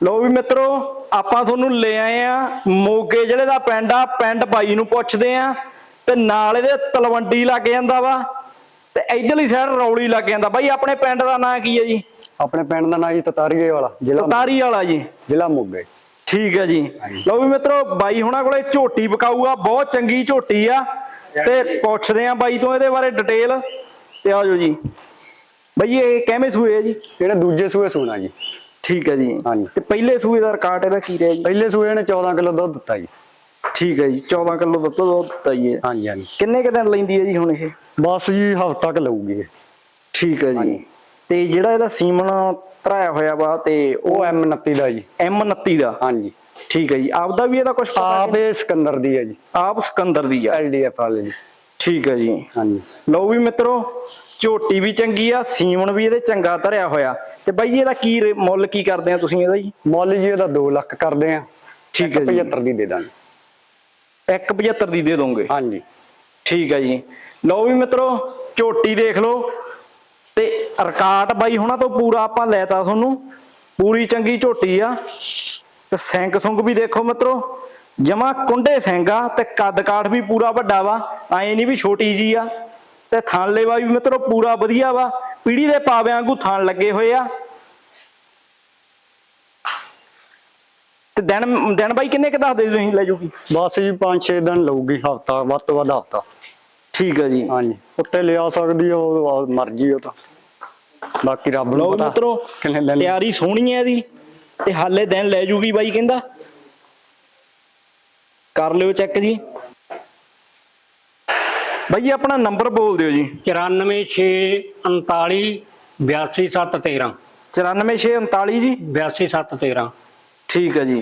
ਲੋ ਵੀ ਮਿੱਤਰੋ ਆਪਾਂ ਤੁਹਾਨੂੰ ਲੈ ਆਏ ਆ ਮੋਗੇ ਜਿਹੜੇ ਦਾ ਪਿੰਡ ਆ ਪਿੰਡ ਬਾਈ ਨੂੰ ਪੁੱਛਦੇ ਆ ਤੇ ਨਾਲ ਇਹਦੇ ਤਲਵੰਡੀ ਲੱਗ ਜਾਂਦਾ ਵਾ ਤੇ ਇਧਰਲੀ ਸਾਈਡ ਰੌਲੀ ਲੱਗ ਜਾਂਦਾ। ਬਾਈ ਆਪਣੇ ਪਿੰਡ ਦਾ ਨਾਂ ਕੀ ਹੈ ਜੀ? ਆਪਣੇ ਪਿੰਡ ਦਾ ਨਾਂ ਜੀ ਤਤਾਰੀਏ ਵਾਲਾ ਜ਼ਿਲ੍ਹਾ ਤਾਰੀ ਵਾਲਾ ਜੀ। ਜ਼ਿਲ੍ਹਾ ਮੋਗੇ। ਠੀਕ ਹੈ ਜੀ। ਲਓ ਵੀ ਮਿੱਤਰੋ ਬਾਈ ਹੁਣਾਂ ਕੋਲੇ ਝੋਟੀ ਪਕਾਊ ਆ ਬਹੁਤ ਚੰਗੀ ਝੋਟੀ ਆ। ਤੇ ਪੁੱਛਦੇ ਆ ਬਾਈ ਤੋਂ ਇਹਦੇ ਬਾਰੇ ਡਿਟੇਲ ਤੇ ਆਜੋ ਜੀ। ਬਾਈ ਇਹ ਕਿਵੇਂ ਸੂਏ ਆ ਜੀ? ਇਹਨੇ ਦੂਜੇ ਸੂਏ ਸੂਣਾ ਜੀ। ਠੀਕ ਹੈ ਜੀ। ਹਾਂਜੀ। ਤੇ ਪਹਿਲੇ ਸੂਏ ਦਾ ਰਿਕਾਰਡ ਇਹਦਾ ਕੀ ਰਿਹਾ ਜੀ? ਪਹਿਲੇ ਸੂਏ ਨੇ 14 ਕਿਲੋ ਦੁੱਧ ਦਿੱਤਾ ਜੀ। ਠੀਕ ਹੈ ਜੀ 14 ਕਿਲੋ ਦੁੱਧ ਦੁੱਧ ਦਿੱਤਾ ਜੀ ਇਹ। ਹਾਂਜੀ ਹਾਂਜੀ। ਕਿੰਨੇ ਕੁ ਦਿਨ ਲੈਂਦੀ ਹੈ ਜੀ ਹੁਣ ਇਹ? ਬਸ ਜੀ ਹਫ਼ਤਾ ਕ ਲਊਗੀ ਇਹ। ਠੀਕ ਹੈ ਜੀ। ਤੇ ਜਿਹੜਾ ਇਹਦਾ ਸੀਮਨ ਧਰਾਇਆ ਹੋਇਆ ਵਾ ਤੇ ਉਹ ਉਹ M29 ਦਾ ਜੀ। M29 ਦਾ? ਹਾਂਜੀ। ਠੀਕ ਹੈ ਜੀ। ਆਪਦਾ ਵੀ ਇਹਦਾ ਕੁਝ ਪਤਾ ਆਪ ਇਹ ਸਿਕੰਦਰ ਦੀ ਹੈ ਜੀ। ਆਪ ਸਿਕੰਦਰ ਦੀ ਆ। LDF ਵਾਲੇ ਜੀ। ਠੀਕ ਹੈ ਜੀ। ਹਾਂਜੀ। ਲਓ ਵੀ ਮਿੱਤਰੋ ਝੋਟੀ ਵੀ ਚੰਗੀ ਆ ਸੀਮਨ ਵੀ ਇਹਦੇ ਚੰਗਾ ਧਰਿਆ ਹੋਇਆ। ਤੇ ਬਾਈ ਜੀ ਇਹਦਾ ਕੀ ਰੇ- ਮੁੱਲ ਕੀ ਕਰਦੇ ਆ ਤੁਸੀਂ ਇਹਦਾ ਜੀ? ਮੁੱਲ ਜੀ ਇਹਦਾ 2 ਲੱਖ ਕਰਦੇ ਆ। ਠੀਕ ਹੈ ਜੀ। 75 ਦੀ ਦੇ ਦਾਂਗੇ। 175 ਦੀ ਦੇ ਦੋਗੇ? ਹਾਂਜੀ। ਠੀਕ ਹੈ ਜੀ। ਲਓ ਵੀ ਮਿੱਤਰੋ ਝੋਟੀ ਦੇਖ ਲਓ। ਤੇ ਰਿਕਾਰਡ ਬਾਈ ਹੁਣਾਂ ਤੋਂ ਪੂਰਾ ਆਪਾਂ ਲੈਤਾ ਤੁਹਾਨੂੰ। ਪੂਰੀ ਚੰਗੀ ਝੋਟੀ ਆ। ਤੇ ਸੈਂਕ ਸੁੰਗ ਵੀ ਦੇਖੋ ਮਿੱਤਰੋ। ਜਮਾ ਕੁੰਡੇ ਸੈਂਗਾ ਤੇ ਕੱਦ ਕਾਠ ਵੀ ਪੂਰਾ ਵੱਡਾ ਵਾ। ਐ ਨਹੀਂ ਵੀ ਛੋਟੀ ਜੀ ਆ। ਤੇ ਥਣ ਲੇਵਾ ਵੀ ਮਿੱਤਰੋ ਪੂਰਾ ਵਧੀਆ ਵਾ। ਪੀੜੀ ਦੇ ਪਾਵਿਆਂ ਵਾਂਗੂ ਥਣ ਲੱਗੇ ਹੋਏ ਆ। ਤੇ ਦਿਨ ਦਿਨ ਬਾਈ ਕਿੰਨੇ ਕੁ ਦੱਸਦੇ ਤੁਸੀਂ ਲੈ ਜੂਗੀ ਬਸ ਜੀ 5-6 ਦਿਨ ਲਊਗੀ ਹਫ਼ਤਾ ਵੱਧ ਤੋਂ ਵੱਧ ਹਫ਼ਤਾ। ਠੀਕ ਹੈ ਜੀ। ਹਾਂਜੀ ਉੱਤੇ ਲਿਆ ਸਕਦੀ ਆ ਉਹ ਮਰਜ਼ੀ ਉਹ ਤਾਂ। ਬਾਕੀ ਰੱਬ ਨੂੰ ਪਤਾ ਮਿੱਤਰੋ ਕਿੰਨੇ ਦਿਨ। ਤਿਆਰੀ ਸੋਹਣੀ ਹੈ ਇਹਦੀ। ਤੇ ਹਾਲੇ ਦਿਨ ਲੈ ਜੂਗੀ ਬਾਈ ਕਹਿੰਦਾ। ਕਰ ਲਿਓ ਚੈੱਕ ਜੀ। ਬਾਈ ਜੀ ਆਪਣਾ ਨੰਬਰ ਬੋਲ ਦਿਓ ਜੀ। 94639 82713 94639 ਜੀ। 82713 ਠੀਕ ਹੈ ਜੀ।